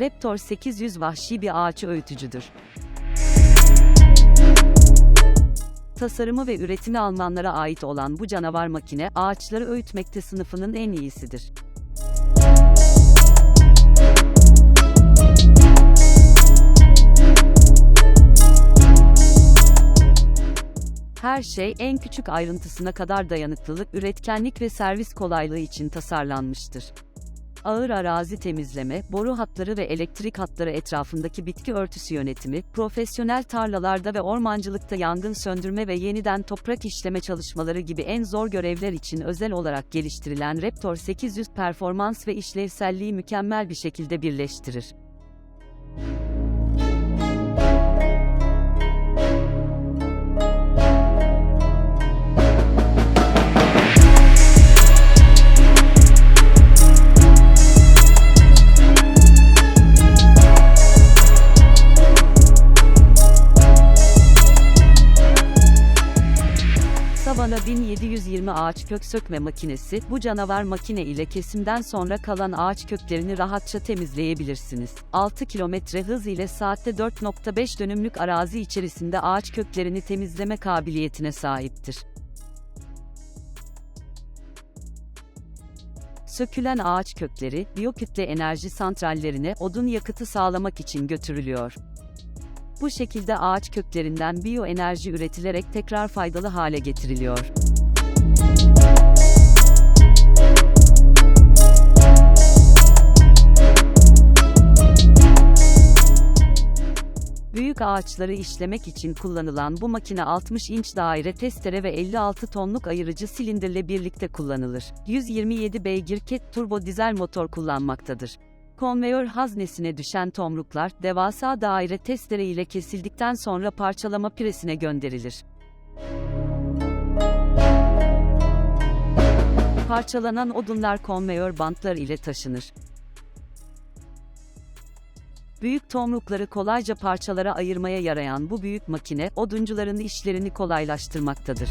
Raptor 800 vahşi bir ağaç öğütücüdür. Tasarımı ve üretimi Almanlara ait olan bu canavar makine, ağaçları öğütmekte sınıfının en iyisidir. Her şey en küçük ayrıntısına kadar dayanıklılık, üretkenlik ve servis kolaylığı için tasarlanmıştır. Ağır arazi temizleme, boru hatları ve elektrik hatları etrafındaki bitki örtüsü yönetimi, profesyonel tarlalarda ve ormancılıkta yangın söndürme ve yeniden toprak işleme çalışmaları gibi en zor görevler için özel olarak geliştirilen Raptor 800 performans ve işlevselliği mükemmel bir şekilde birleştirir. Savana 1720 ağaç kök sökme makinesi, bu canavar makine ile kesimden sonra kalan ağaç köklerini rahatça temizleyebilirsiniz. 6 kilometre hız ile saatte 4.5 dönümlük arazi içerisinde ağaç köklerini temizleme kabiliyetine sahiptir. Sökülen ağaç kökleri, biyokütle enerji santrallerine odun yakıtı sağlamak için götürülüyor. Bu şekilde ağaç köklerinden biyoenerji üretilerek tekrar faydalı hale getiriliyor. Büyük ağaçları işlemek için kullanılan bu makine 60 inç daire testere ve 56 tonluk ayırıcı silindirle birlikte kullanılır. 127 beygir ket turbo dizel motor kullanmaktadır. Konveyör haznesine düşen tomruklar, devasa daire testere ile kesildikten sonra parçalama piresine gönderilir. Parçalanan odunlar konveyör bantlar ile taşınır. Büyük tomrukları kolayca parçalara ayırmaya yarayan bu büyük makine, oduncuların işlerini kolaylaştırmaktadır.